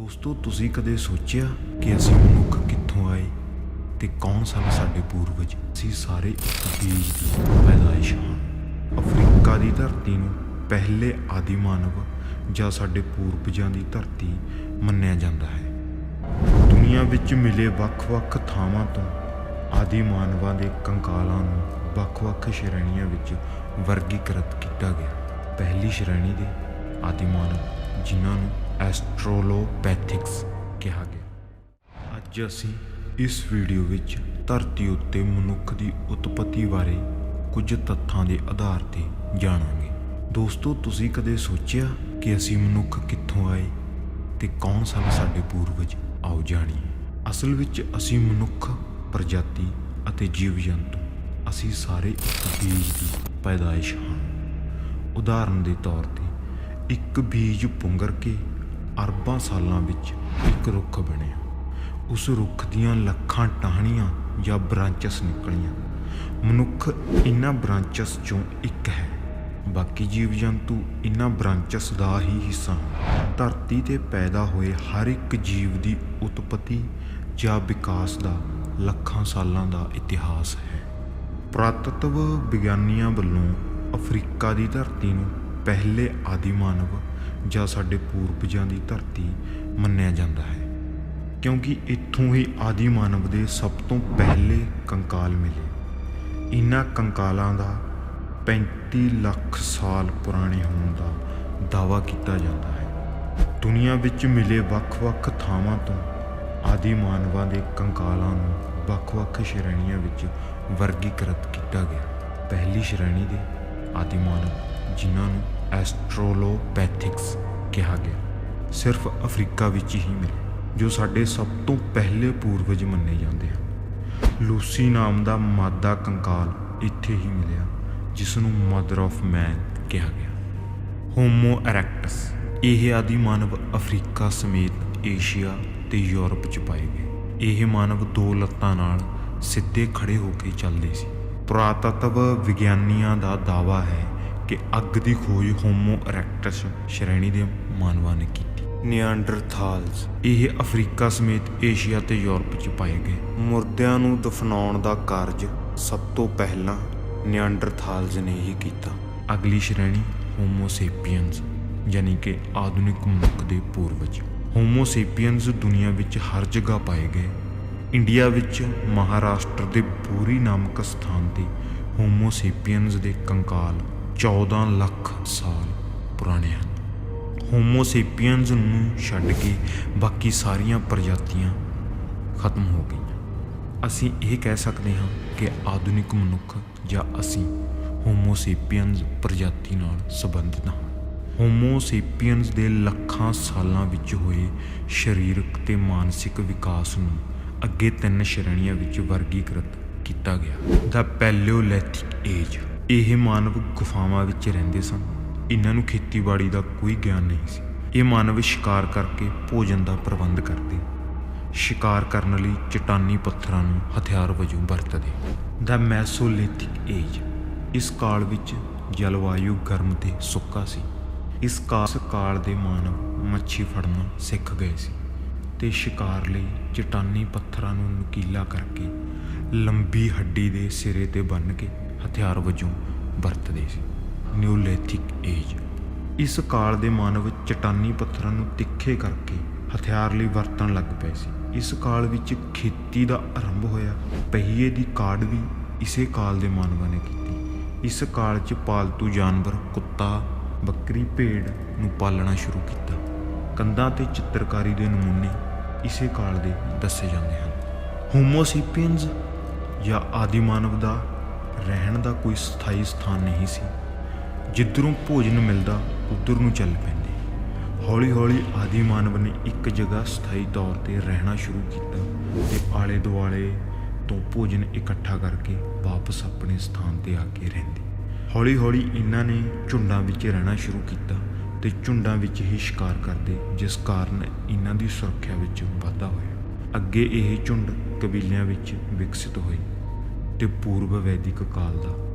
ਦੋਸਤੋ, ਤੁਸੀਂ ਕਦੇ ਸੋਚਿਆ ਕਿ ਅਸੀਂ ਮਨੁੱਖ ਕਿੱਥੋਂ ਆਏ ਤੇ ਕੌਣ ਸਨ ਸਾਡੇ ਪੂਰਵਜ? ਅਸੀਂ ਸਾਰੇ ਇੱਕ ਬੀਜ ਦੀ ਪੈਦਾਇਸ਼ ਹਾਂ। ਅਫਰੀਕਾ ਦੀ ਧਰਤੀ ਨੂੰ ਪਹਿਲੇ ਆਦੀ ਮਾਨਵ ਜਾਂ ਸਾਡੇ ਪੂਰਵਜਾਂ ਦੀ ਧਰਤੀ ਮੰਨਿਆ ਜਾਂਦਾ ਹੈ। ਦੁਨੀਆ ਵਿੱਚ ਮਿਲੇ ਵੱਖ-ਵੱਖ ਥਾਵਾਂ ਤੋਂ ਆਦਿ ਮਾਨਵਾਂ ਦੇ ਕੰਕਾਲਾਂ ਨੂੰ ਵੱਖ-ਵੱਖ ਸ਼੍ਰੇਣੀਆਂ ਵਿੱਚ ਵਰਗੀਕ੍ਰਿਤ ਕੀਤਾ ਗਿਆ। ਪਹਿਲੀ ਸ਼੍ਰੇਣੀ ਦੇ ਆਦੀ ਮਾਨਵ, ਜਿਨ੍ਹਾਂ ਨੂੰ ਐਸਟ੍ਰੋਲੋਪੈਥਿਕਸ ਕਿਹਾ ਗਿਆ ਅੱਜ ਅਸੀਂ ਇਸ ਵੀਡੀਓ ਵਿੱਚ ਧਰਤੀ ਉੱਤੇ ਮਨੁੱਖ ਦੀ ਉਤਪਤੀ ਬਾਰੇ ਕੁਝ ਤੱਥਾਂ ਦੇ ਆਧਾਰ ਤੇ ਜਾਣਾਂਗੇ। ਦੋਸਤੋ, ਤੁਸੀਂ ਕਦੇ ਸੋਚਿਆ ਕਿ ਅਸੀਂ ਮਨੁੱਖ ਕਿੱਥੋਂ ਆਏ ਤੇ ਕੌਣ ਸਨ ਸਾਡੇ ਪੂਰਵਜ? ਆਓ ਜਾਣੀਏ। ਅਸਲ ਵਿੱਚ ਅਸੀਂ ਮਨੁੱਖ, ਪ੍ਰਜਾਤੀ ਅਤੇ ਜੀਵ ਜੰਤੂ ਅਸੀਂ ਸਾਰੇ ਇੱਕ ਬੀਜ ਦੀ ਪੈਦਾਇਸ਼ ਹਾਂ। ਉਦਾਹਰਨ ਦੇ ਤੌਰ ਤੇ ਇੱਕ ਬੀਜ ਪੁੰਗਰ ਕੇ ਅਰਬਾਂ ਸਾਲਾਂ ਵਿੱਚ ਇੱਕ ਰੁੱਖ ਬਣਿਆ। ਉਸ ਰੁੱਖ ਦੀਆਂ ਲੱਖਾਂ ਟਾਹਣੀਆਂ ਜਾਂ ਬ੍ਰਾਂਚਸ ਨਿਕਲੀਆਂ। ਮਨੁੱਖ ਇਹਨਾਂ ਬ੍ਰਾਂਚਸ ਚੋਂ ਇੱਕ ਹੈ। ਬਾਕੀ ਜੀਵ ਜੰਤੂ ਇਹਨਾਂ ਬ੍ਰਾਂਚਸ ਦਾ ਹੀ ਹਿੱਸਾ ਹਨ। ਧਰਤੀ ਤੇ ਪੈਦਾ ਹੋਏ ਹਰ ਇੱਕ ਜੀਵ ਦੀ ਉਤਪਤੀ ਜਾਂ ਵਿਕਾਸ ਦਾ ਲੱਖਾਂ ਸਾਲਾਂ ਦਾ ਇਤਿਹਾਸ ਹੈ। ਪੁਰਾਤਤਵ ਵਿਗਿਆਨੀਆਂ ਵੱਲੋਂ ਅਫਰੀਕਾ ਦੀ ਧਰਤੀ ਨੂੰ ਪਹਿਲੇ ਆਦਿ ਮਾਨਵ ਜਾਂ ਸਾਡੇ ਪੂਰਵਜਾਂ ਦੀ ਧਰਤੀ ਮੰਨਿਆ ਜਾਂਦਾ ਹੈ। ਕਿਉਂਕਿ ਇੱਥੋਂ ਹੀ ਆਦੀ ਮਾਨਵ ਦੇ ਸਭ ਤੋਂ ਪਹਿਲੇ ਕੰਕਾਲ ਮਿਲੇ। ਇਹਨਾਂ ਕੰਕਾਲਾਂ ਦਾ 35 ਲੱਖ ਸਾਲ ਪੁਰਾਣੇ ਹੋਣ ਦਾ ਦਾਅਵਾ ਕੀਤਾ ਜਾਂਦਾ ਹੈ। ਦੁਨੀਆ ਵਿੱਚ ਮਿਲੇ ਵੱਖ-ਵੱਖ ਥਾਵਾਂ ਤੋਂ ਆਦਿ ਮਾਨਵਾਂ ਦੇ ਕੰਕਾਲਾਂ ਨੂੰ ਵੱਖ-ਵੱਖ ਸ਼੍ਰੇਣੀਆਂ ਵਿੱਚ ਵਰਗੀਕ੍ਰਿਤ ਕੀਤਾ ਗਿਆ। ਪਹਿਲੀ ਸ਼੍ਰੇਣੀ ਦੇ ਆਦੀ ਮਾਨਵ, ਜਿਨ੍ਹਾਂ ਨੂੰ ਐਸਟ੍ਰੋਲੋਪੈਥਿਕਸ ਕਿਹਾ ਗਿਆ। ਸਿਰਫ ਅਫਰੀਕਾ ਵਿੱਚ ਹੀ ਮਿਲੇ, ਜੋ ਸਾਡੇ ਸਭ ਤੋਂ ਪਹਿਲੇ ਪੂਰਵਜ ਮੰਨੇ ਜਾਂਦੇ ਹਨ। ਲੂਸੀ ਨਾਮ ਦਾ ਮਾਦਾ ਕੰਕਾਲ ਇੱਥੇ ਹੀ ਮਿਲਿਆ ਜਿਸ ਨੂੰ ਮਦਰ ਆਫ ਮੈਨ ਕਿਹਾ ਗਿਆ। ਹੋਮੋ ਐਰੈਕਟਸ, ਇਹ ਆਦਿ ਮਾਨਵ ਅਫਰੀਕਾ ਸਮੇਤ ਏਸ਼ੀਆ ਤੇ ਯੂਰਪ ਚ ਪਾਏ ਗਏ। ਇਹ ਮਾਨਵ ਦੋ ਲੱਤਾਂ ਨਾਲ ਸਿੱਧੇ ਖੜੇ ਹੋ ਕੇ ਚੱਲਦੇ ਸੀ। ਪੁਰਾਤਤਵ ਵਿਗਿਆਨੀਆਂ ਦਾ ਦਾਅਵਾ ਹੈ ਕਿ ਅੱਗ ਦੀ ਖੋਜ ਹੋਮੋ ਇਰੈਕਟਸ ਸ਼੍ਰੇਣੀ ਦੇ ਮਾਨਵਾਂ ਨੇ ਕੀਤੀ। ਨਿਆਂਡਰਥਾਲਸ ਇਹ ਅਫਰੀਕਾ ਸਮੇਤ ਏਸ਼ੀਆ ਤੇ ਯੂਰਪ ਚ ਪਾਏ ਗਏ। ਮੁਰਦਿਆਂ ਨੂੰ ਦਫਨਾਉਣ ਦਾ ਕਾਰਜ ਸਭ ਤੋਂ ਪਹਿਲਾਂ ਨਿਆਂਡਰਥਾਲਸ ਨੇ ਹੀ ਕੀਤਾ। ਅਗਲੀ ਸ਼੍ਰੇਣੀ ਹੋਮੋ ਸੇਪੀਅਨਸ ਯਾਨੀ ਕਿ ਆਧੁਨਿਕ ਮਨੁੱਖ ਦੇ ਪੂਰਵਜ। ਹੋਮੋ ਸੇਪੀਅਨਸ ਦੁਨੀਆ ਵਿੱਚ ਹਰ ਜਗ੍ਹਾ ਪਾਏ ਗਏ। ਇੰਡੀਆ ਵਿੱਚ ਮਹਾਰਾਸ਼ਟਰ ਦੇ ਪੂਰੀ ਨਾਮਕ ਸਥਾਨ ਤੇ ਹੋਮੋ ਸੇਪੀਅਨਸ ਦੇ ਕੰਕਾਲ 14 ਲੱਖ ਸਾਲ ਪੁਰਾਣੇ ਹਨ। ਹੋਮੋ ਸੇਪੀਅਨਸ ਨੂੰ ਛੱਡ ਕੇ ਬਾਕੀ ਸਾਰੀਆਂ ਪ੍ਰਜਾਤੀਆਂ ਖਤਮ ਹੋ ਗਈਆਂ। ਅਸੀਂ ਇਹ ਕਹਿ ਸਕਦੇ ਹਾਂ ਕਿ ਆਧੁਨਿਕ ਮਨੁੱਖ ਜਾਂ ਅਸੀਂ ਹੋਮੋ ਸੇਪੀਅਨਸ ਪ੍ਰਜਾਤੀ ਨਾਲ ਸੰਬੰਧਿਤ ਹਾਂ। ਹੋਮੋ ਸੇਪੀਅਨਸ ਦੇ ਲੱਖਾਂ ਸਾਲਾਂ ਵਿੱਚ ਹੋਏ ਸਰੀਰਕ ਤੇ ਮਾਨਸਿਕ ਵਿਕਾਸ ਨੂੰ ਅੱਗੇ ਤਿੰਨ ਸ਼੍ਰੇਣੀਆਂ ਵਿੱਚ ਵਰਗੀਕ੍ਰਿਤ ਕੀਤਾ ਗਿਆ। ਦਾ ਪੈਲਿਓਲਿਥਿਕ ਏਜ ਇਹ ਮਾਨਵ ਗੁਫਾਵਾਂ ਵਿੱਚ ਰਹਿੰਦੇ ਸਨ। ਇਹਨਾਂ ਨੂੰ ਖੇਤੀਬਾੜੀ ਦਾ ਕੋਈ ਗਿਆਨ ਨਹੀਂ ਸੀ। ਇਹ ਮਾਨਵ ਸ਼ਿਕਾਰ ਕਰਕੇ ਭੋਜਨ ਦਾ ਪ੍ਰਬੰਧ ਕਰਦੇ। ਸ਼ਿਕਾਰ ਕਰਨ ਲਈ ਚਟਾਨੀ ਪੱਥਰਾਂ ਨੂੰ ਹਥਿਆਰ ਵਜੋਂ ਵਰਤਦੇ। ਦਾ ਮੈਸੋਲਿਥਿਕ ਏਜ ਇਸ ਕਾਲ ਵਿੱਚ ਜਲਵਾਯੂ ਗਰਮ ਤੇ ਸੁੱਕਾ ਸੀ। ਇਸ ਕਾਸ ਕਾਲ ਦੇ ਮਾਨਵ ਮੱਛੀ ਫੜਨਾ ਸਿੱਖ ਗਏ ਸੀ ਤੇ ਸ਼ਿਕਾਰ ਲਈ ਚਟਾਨੀ ਪੱਥਰਾਂ ਨੂੰ ਨਕੀਲਾ ਕਰਕੇ ਲੰਬੀ ਹੱਡੀ ਦੇ ਸਿਰੇ ਤੇ ਬੰਨ੍ਹ ਕੇ ਹਥਿਆਰ ਵਜੋਂ ਵਰਤਦੇ ਸੀ। Neolithic age. ਇਸ ਕਾਲ ਦੇ ਮਾਨਵ ਚਟਾਨੀ ਪੱਥਰਾਂ ਨੂੰ ਤਿੱਖੇ ਕਰਕੇ ਹਥਿਆਰ ਲਈ ਵਰਤਣ ਲੱਗ ਪਏ ਸੀ। ਇਸ ਕਾਲ ਵਿੱਚ ਖੇਤੀ ਦਾ ਆਰੰਭ ਹੋਇਆ। ਪਹੀਏ ਦੀ ਕਾਢ ਵੀ ਇਸੇ ਕਾਲ ਦੇ ਮਾਨਵਾਂ ਨੇ ਕੀਤੀ। ਇਸ ਕਾਲ 'ਚ ਪਾਲਤੂ ਜਾਨਵਰ, ਕੁੱਤਾ, ਬੱਕਰੀ, ਭੇਡ ਨੂੰ ਪਾਲਣਾ ਸ਼ੁਰੂ ਕੀਤਾ। ਕੰਧਾਂ ਤੇ ਚਿੱਤਰਕਾਰੀ ਦੇ ਨਮੂਨੇ ਇਸੇ ਕਾਲ ਦੇ ਦੱਸੇ ਜਾਂਦੇ ਹਨ। ਹੋਮੋਸੇਪੀਅਨਸ ਜਾਂ ਆਦਿ ਮਾਨਵ ਦਾ ਰਹਿਣ ਦਾ ਕੋਈ ਸਥਾਈ ਸਥਾਨ ਨਹੀਂ ਸੀ। ਜਿੱਧਰੋਂ ਭੋਜਨ ਮਿਲਦਾ, ਉਧਰ ਨੂੰ ਚੱਲ ਪੈਂਦੇ। ਹੌਲੀ-ਹੌਲੀ ਆਦੀ ਮਾਨਵ ਨੇ ਇੱਕ ਜਗ੍ਹਾ ਸਥਾਈ ਤੌਰ ਤੇ ਰਹਿਣਾ ਸ਼ੁਰੂ ਕੀਤਾ ਤੇ ਆਲੇ-ਦੁਆਲੇ ਤੋਂ ਭੋਜਨ ਇਕੱਠਾ ਕਰਕੇ ਵਾਪਸ ਆਪਣੇ ਸਥਾਨ ਤੇ ਆ ਕੇ ਰਹਿੰਦੇ। ਹੌਲੀ-ਹੌਲੀ ਇਹਨਾਂ ਨੇ ਝੁੰਡਾਂ ਵਿੱਚ ਰਹਿਣਾ ਸ਼ੁਰੂ ਕੀਤਾ ਤੇ ਝੁੰਡਾਂ ਵਿੱਚ ਹੀ ਸ਼ਿਕਾਰ ਕਰਦੇ, ਜਿਸ ਕਾਰਨ ਇਹਨਾਂ ਦੀ ਸੁਰੱਖਿਆ ਵਿੱਚ ਵਾਧਾ ਹੋਇਆ। ਅੱਗੇ ਇਹ ਝੁੰਡ ਕਬੀਲਿਆਂ ਵਿੱਚ ਵਿਕਸਿਤ ਹੋਏ ਤੇ ਪੂਰਵ ਵੈਦਿਕ ਕਾਲ ਦਾ।